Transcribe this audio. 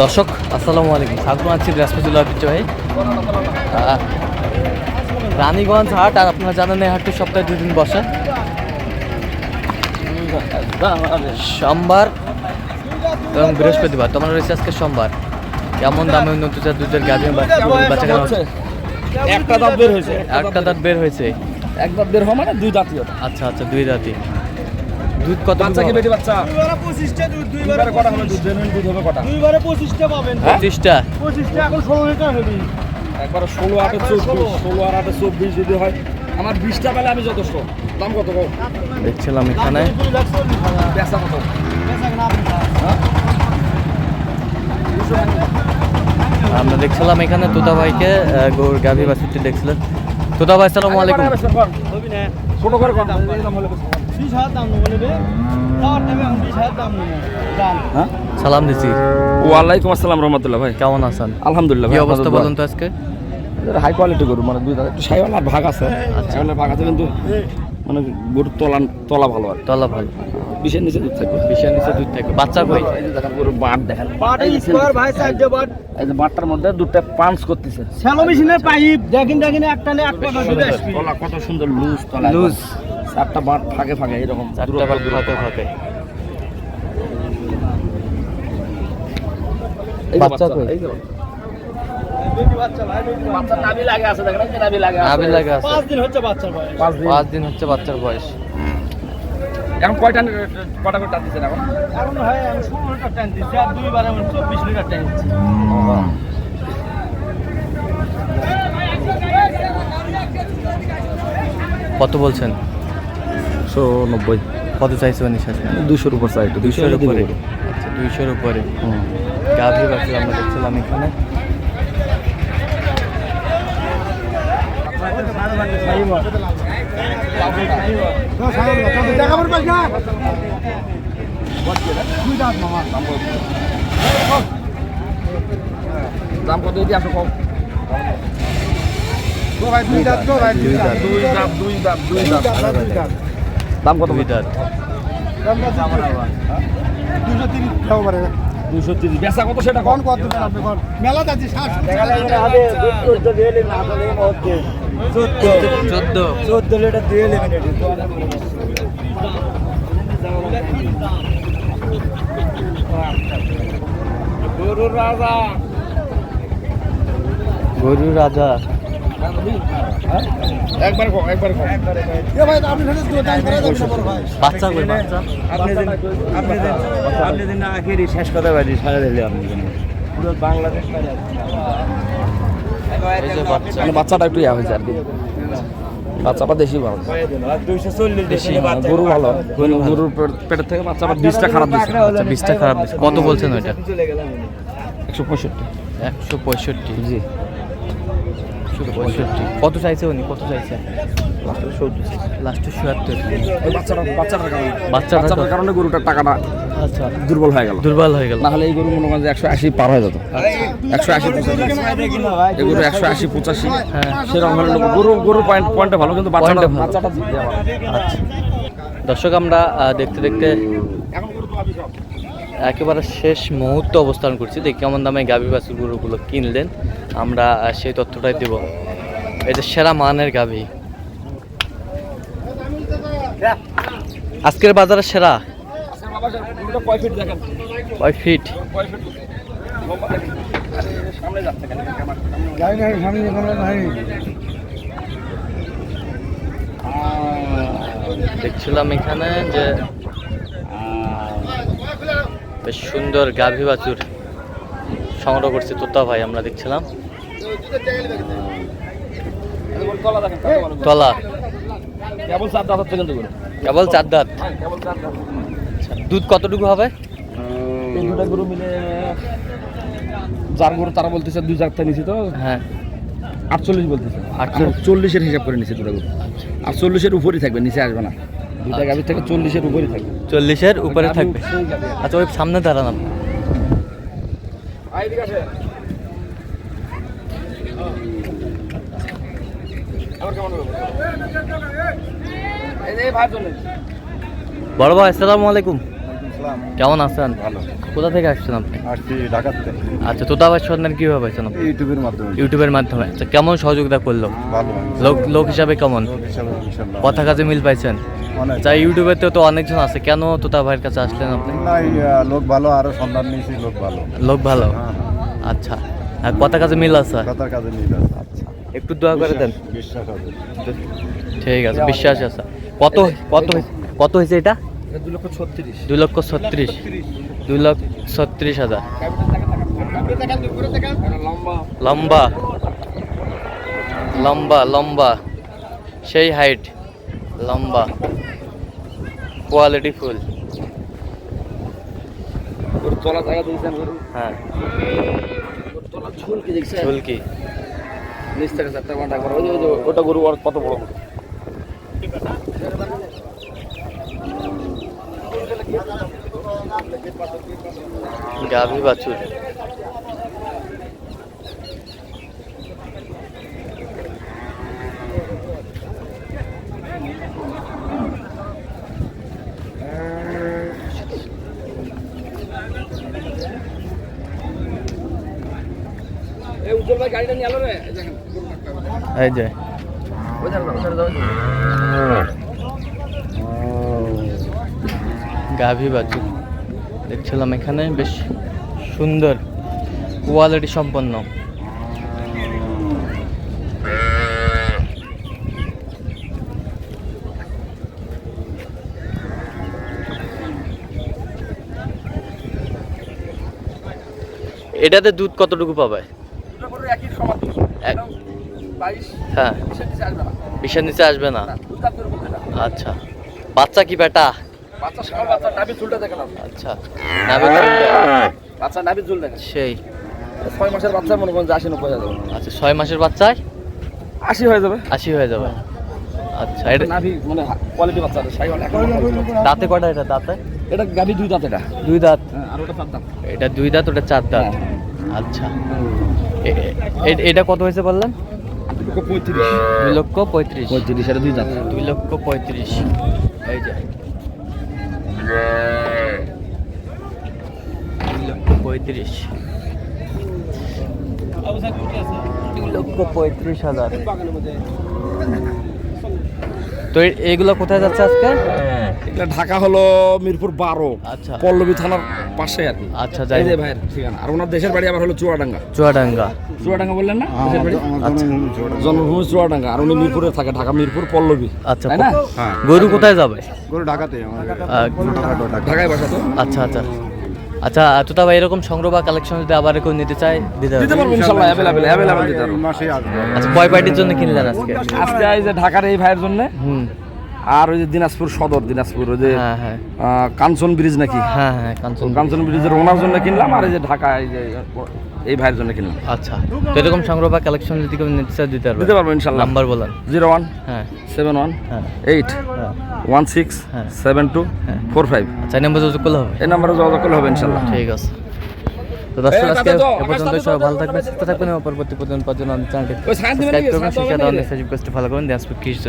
দর্শক আসসালামু আলাইকুম। স্বাগত আছি বৃহস্পতিল্লাহ আহ, রানীগঞ্জ হাট আর আপনারা জানেন এই হাটটি সপ্তাহে দুদিন বসে। সোমবার এবং বৃহস্পতিবার তোমার রয়েছে আজকে সোমবার। কেমন দামে উন্নত জাত দুধের গাভী বাচ্চা কেনা হচ্ছে? একটা দাঁত বের হয়েছে। একটা দাঁত বের হয়েছে। এক দাঁত বের হওয়া মানে দুই দাঁতই আচ্ছা আচ্ছা দুই দাঁতি দুধ কত বাচ্চা কি বেটি বাচ্চা? দুইবারে দুধ দুইবারে দুইবারে কটা হলো দুধ? জেনুইন দুধ হবে কটা? দুইবারে পাবেন। হ্যাঁ? এখন ষোলো লিটার হবি। একবার ষোলো আটে চব্বিশ ষোলো। আর আটে চব্বিশ যদি হয় আমার পেলে আমি যথেষ্ট। দাম কত গো দেখছিলাম এখানে। বেচা কত। হ্যাঁ? আমরা দেখছিলাম এখানে তোতা ভাইকে গরুর গাভী বাছুরটি দেখছিলেন। তোতা ভাই সালামু আলাইকুম। ছোট করে কম হ্যাঁ সালাম দিছি ওয়ালাইকুম আসসালাম রহমতুল্লাহ ভাই। কেমন আছেন? আলহামদুলিল্লাহ কি অবস্থা বলুন তো আজকে? হাই কোয়ালিটি গরু মানে দুই একটু সাইওয়ালার ভাগ আছে। সাইওয়ালার ভাগ আছে কিন্তু মানে গরুর তলা তলা ভালো আর তলা ভালো। বিশের নিচে দুধ থাকবে বিশাল নিচে দুধ থাকে। বাচ্চা কই? এই দেখেন গরুর বাট দেখেন। বাট এই স্কোয়ার ভাই চারটে বাট এই যে বাটটার মধ্যে দুধটা পাঞ্চ করতেছে। শ্যালো মেশিনের পাইপ। দেখেন দেখেন একটা নে পাকা দুধ আসবি। তলা কত সুন্দর লুজ তলা। লুজ। চারটা বাট ফাঁকে ফাঁকে এরকম চারটা ফাঁকে ফাঁকে। বাচ্চা কই? পাঁচ দিন হচ্ছে বাচ্চার বয়স। পাঁচ দিন। পাঁচ দিন হচ্ছে বাচ্চার বয়স। এখন কয়টা কটা করে টান দিচ্ছেন এখন? এখন ভাই আমি ষোলো লিটার টাইম দিচ্ছি আর দুইবার আমি চব্বিশ লিটার টাইম দিচ্ছি কত বলছেন? একশো নব্বই। কত চাইছে উনি শেষ দুশোর উপর চাই একটু দুইশোর উপরে। আচ্ছা দুইশোর উপরে। গাভী বাছুর আমরা দেখছিলাম এখানে। দাম কত যদি আসো কম। দুই দাঁত দুই দাম দুই দাম দুই দাম দাম কত? দুই দাঁত দুশো তিরিশ। বেচা কত সেটা মেলা যাচ্ছি চোদ্দ। চোদ্দ। লিটার দিয়ে নেবেন গরুর রাজা। গরু রাজা। একবার কম একবার কম। ভাই আপনি ভাই। বাচ্চা কই বাচ্চা? আপনি দিন আপনি দিন আপনি দিন আখেরি শেষ কথা বাড়ি সারা দিলে আপনি পুরো বাংলাদেশ মানে বাচ্চাটা একটু ইয়া হয়েছে আর কি। বাচ্চাটা দেশি ভালো চল্লিশ দেশি, গরু ভালো। গরুর পেট- পেটের থেকে বাচ্চাটা বীজটা খারাপ দিচ্ছে আচ্ছা বীজটা খারাপ দিচ্ছে। কত বলছেন ওইটা? একশো পঁয়ষট্টি। একশো পঁয়ষট্টি। জি। একশো পঁয়ষট্টি। কত চাইছে উনি? কত চাইছে? লাস্টে চুয়াত্তর ওই বাচ্চাটা বাচ্চাটার কারণে। বাচ্চাটার বাচ্চাটার কারণে। গরুটার টাকাটা আচ্ছা। দুর্বল হয়ে গেল। দুর্বল হয়ে গেল। নাহলে এই গরু মনে করেন একশো আশি পার হয়ে যেত। একশো আশি পঁচাশি। এই গরু একশো আশি পঁচাশি। হ্যাঁ। সেরকম হলে লোক- গরু গরু পয়েন্ট পয়েন্টটা ভালো কিন্তু বাচ্চাটা বাচ্চাটা আচ্ছা। দর্শক আমরা দেখতে দেখতে এখন গরু তো আমি সব একেবারে শেষ মুহূর্তে অবস্থান করছি। দেখি কেমন দামে গাভী গরুগুলো কিনলেন। আমরা সেই তথ্যটাই দেব। এই যে সেরা মানের গাভী। আজকের বাজারে সেরা? ফিট? দেখেন কয় ফিট কয় ফিট লম্বা দেখেন আরে সামনে যাচ্ছে কেন ক্যামেরা যাই না সামনে কোনো নাই দেখছিলাম এখানে যে বেশ সুন্দর গাভী বাছুর সংগ্রহ করছে তোতা ভাই আমরা দেখছিলাম। তলা। কেবল চার দাঁত হচ্ছে কিন্তু কেবল চার দাঁত। হ্যাঁ দাঁত। দুধ কতটুকু হবে? এই দুটা গরু মিলে যার গরু তারা বলতেছে দুই চারটা নিছি তো। হ্যাঁ। আটচল্লিশ বলতেছে। আটচল্লিশ। চল্লিশের হিসাব করে নিছে দুটা গরু। আর চল্লিশের উপরই থাকবে নিচে আসবে না। দুটা গাভীর থেকে চল্লিশের উপরে থাকবে চল্লিশের উপরে থাকবে। আচ্ছা ওই সামনে জন্য। বড় ভাই আসসালামু আলাইকুম। কেমন আছেন? ভালো। কোথা থেকে আসছেন আপনি? আসছি ঢাকাতে আচ্ছা তোতাবাস সন্ধান কীভাবে পাইছেন আপনি? ইউটিউবের মাধ্যমে। ইউটিউবের মাধ্যমে। আচ্ছা কেমন সহযোগিতা করল? ভালো। লোক লোক হিসাবে কেমন? কথা কাজে মিল পাইছেন? আচ্ছা ইউটিউবেতেও তো অনেকজন আছে। কেন তোতা ভাইয়ের কাছে আসলেন আপনি? লোক ভালো আরও সন্ধান নিয়েছি লোক ভালো। লোক ভালো? হ্যাঁ, আচ্ছা। আর কথা কাজে মিল আছে? কথার কাজে মিল আছে। আচ্ছা। একটু দোয়া করে দেন। বিশ্বাস আছে ঠিক আছে বিশ্বাস আছে। কত কত কত হয়েছে এটা? দুই লক্ষ ছত্রিশ। দুই লক্ষ ছত্রিশ। দুই লক্ষ ছত্রিশ হাজার। লম্বা। লম্বা লম্বা। সেই হাইট লম্বা। কোয়ালিটি ফুল। তলা জায়গা দিয়েছেন হ্যাঁ। ঝুলকি দেখছেন? ঝুলকি। নিচ থেকে চারটা ঘণ্টা ওই ওটা গরু আর কত বড় গাভী বাছুর। এই উজ্জ্বল ভাই গাড়িটা নিয়ে আলো রে এই যে ওই দেখেন ওই দেখেন, ওই দেখেন। গাভী বাছুর দেখছিলাম এখানে বেশ সুন্দর কোয়ালিটি সম্পন্ন। এটাতে দুধ কতটুকু পাবে? হ্যাঁ। বিশের নিচে আসবে না। আচ্ছা। বাচ্চা কি বেটা? বাচ্চা সকাল বাচ্চা নাভি চুলটা দেখেন আচ্ছা নাভি চুলটা। বাচ্চা নাভি চুল দেখেন সেই। ছয় মাসের বাচ্চা মনে করেন যে আশি নব্বই হাজার। আচ্ছা ছয় মাসের বাচ্চায়? আশি হয়ে যাবে। আশি হয়ে যাবে। আচ্ছা এটা নাভি মানে কোয়ালিটি বাচ্চা। দাঁতে কটা এটা দাঁতে? এটা গাভি দুই দাঁত এটা। দুই দাঁত। হ্যাঁ, আর ওটা চার দাঁত। এটা দুই দাঁত ওটা চার দাঁত। আচ্ছা। এ- এ- এটা কত হয়েছে বললেন? দুটো পঁয়ত্রিশ। দুই লক্ষ পঁয়ত্রিশ। পঁয়ত্রিশ এটা দুই দাঁত। দুই লক্ষ পঁয়ত্রিশ। এই যে লক্ষ পঁয়ত্রিশ। লক্ষ পঁয়ত্রিশ হাজার। তো এ- এগুলো কোথায় যাচ্ছে আজকে? এটা ঢাকা হলো মিরপুর বারো আচ্ছা। পল্লবী থানার পাশে আর কি। আচ্ছা যাই এই যে ভাইয়ের ঠিকানা। আর ওনার দেশের বাড়ি আবার হলো চুয়াডাঙ্গা। চুয়াডাঙ্গা। চুয়াডাঙ্গা বললেন না? দেশের বাড়ি? আচ্ছা। জন্মভূমি চুয়াডাঙ্গা। আর উনি মিরপুরে থাকে ঢাকা মিরপুর পল্লবী। আচ্ছা তাই না? হ্যাঁ। গরু কোথায় যাবে? গরু ঢাকাতে ঢাকায় বাসা তো আচ্ছা আচ্ছা। আচ্ছা তোতা ভাই এরকম সংগ্রহ বা কালেকশন যদি আবার কেউ নিতে চায় দিতে দিতে পারব ইনশাআল্লাহ अवेलेबल अवेलेबल দিতে পারব। মাসে আসবে। আচ্ছা কয় পার্টির জন্য কিনলেন আজকে? আজকে এই যে ঢাকার এই ভাইয়ের জন্য হুম। আর ওই যে দিনাজপুর সদর দিনাজপুর ওই যে হ্যাঁ হ্যাঁ। আহ, কাঞ্চন ব্রিজ নাকি? হ্যাঁ হ্যাঁ কাঞ্চন কাঞ্চন ব্রিজের ওনার জন্য কিনলাম আর এই যে ঢাকা এই যে এই ভাইয়ের জন্য কিনলাম আচ্ছা তো এরকম সংগ্রহ বা কালেকশন যদি কেউ নিতে চায় দিতে পারবে? দিতে পারব ইনশাল্লাহ। নাম্বার বলেন। জিরো ওয়ান হ্যাঁ। সেভেন ওয়ান হ্যাঁ। এইট হ্যাঁ। ওয়ান সিক্স হ্যাঁ। সেভেন টু হ্যাঁ। Four five. আচ্ছা এই নাম্বার যোগাযোগ করলে হবে? এই নাম্বারে যোগাযোগ করলে হবে ইনশাল্লাহ। ঠিক আছে। তো দর্শক আজকে এ পর্যন্ত সবাই ভালো থাকবেন সুস্থ থাকবেন এবং পরবর্তী পর্যন্ত আমাদের চ্যানেলটি সাবস্ক্রাইব? করবেন ফেসবুক পেজটি ফলো করুন। দিনাজপুর কৃষি